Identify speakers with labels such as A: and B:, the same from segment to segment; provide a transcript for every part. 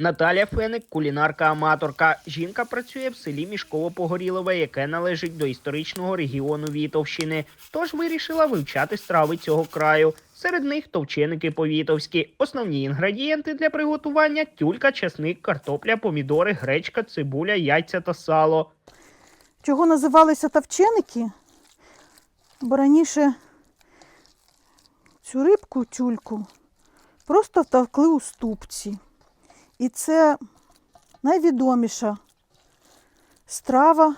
A: Наталя Феник, кулінарка-аматорка. Жінка працює в селі Мішково-Погорілове, яке належить до історичного регіону Вітовщини. Тож вирішила вивчати страви цього краю. Серед них товченики по-вітовськи. Основні інгредієнти для приготування тюлька, чесник, картопля, помідори, гречка, цибуля, яйця та сало.
B: Чого називалися тавченики? Бо раніше цю рибку, тюльку, просто втовкли у ступці. І це найвідоміша страва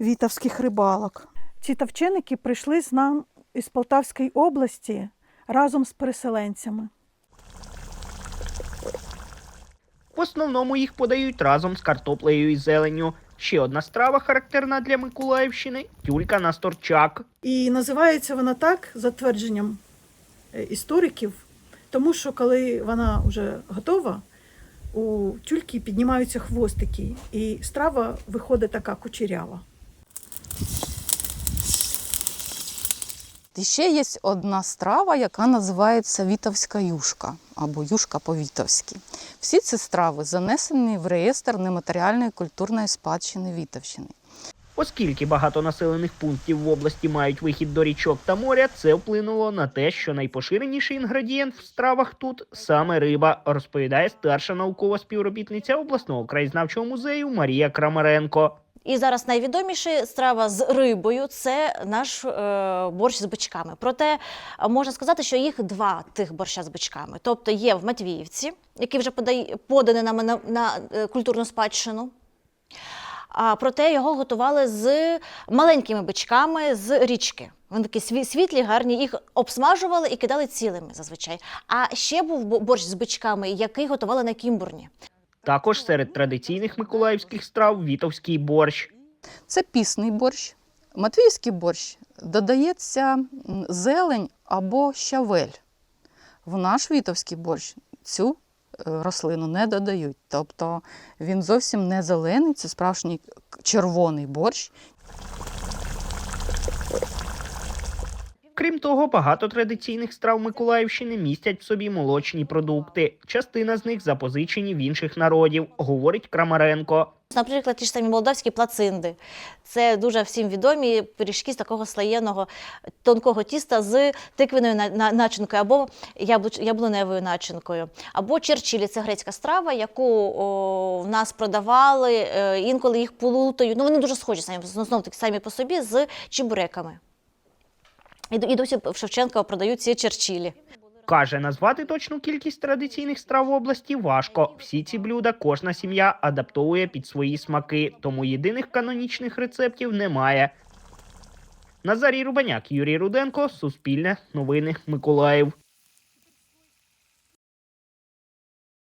B: вітовських рибалок. Ці тавченики прийшли з нам із Полтавської області разом з переселенцями.
A: В основному їх подають разом з картоплею і зеленню. Ще одна страва характерна для Миколаївщини тюлька на сторчак.
B: І називається вона так, за твердженням е, істориків, тому що коли вона вже готова, у тюльки піднімаються хвостики, і страва виходить така кучерява.
C: І ще є одна страва, яка називається вітовська юшка або юшка по-вітовськи. Всі ці страви занесені в реєстр нематеріальної культурної спадщини Вітовщини.
A: Оскільки багато населених пунктів в області мають вихід до річок та моря, це вплинуло на те, що найпоширеніший інгредієнт в стравах тут саме риба, розповідає старша наукова співробітниця обласного краєзнавчого музею Марія Крамаренко.
D: І зараз найвідоміша страва з рибою це наш е, борщ з бичками. Проте можна сказати, що їх два тих борща з бичками. Тобто є в Матвіївці, який вже поданий нам на, на е, культурну спадщину. А проте його готували з маленькими бичками з річки. Вони такі світлі, гарні, їх обсмажували і кидали цілими зазвичай. А ще був борщ з бичками, який готували на кімбурні.
A: Також серед традиційних миколаївських страв вітовський борщ.
C: Це пісний борщ. Матвіївський борщ додається зелень або щавель. В наш вітовський борщ цю рослину не додають. Тобто він зовсім не зелений, це справжній червоний борщ,
A: Крім того, багато традиційних страв Миколаївщини містять в собі молочні продукти. Частина з них запозичені в інших народів, говорить Крамаренко.
D: Наприклад, ті ж самі молдавські плацинди. Це дуже всім відомі пиріжки з такого слоєного тонкого тіста з тиквеною на- на- начинкою або яблуневою начинкою. Або черчілі це грецька страва, яку о, в нас продавали, е, інколи їх плутають. Ну вони дуже схожі самі знов таки самі по собі з чебуреками. І, і досі в Шевченка продають ці черчілі.
A: Каже, назвати точну кількість традиційних страв в області важко. Всі ці блюда кожна сім'я адаптовує під свої смаки, тому єдиних канонічних рецептів немає. Назарій Рубаняк, Юрій Руденко, Суспільне, Новини, Миколаїв.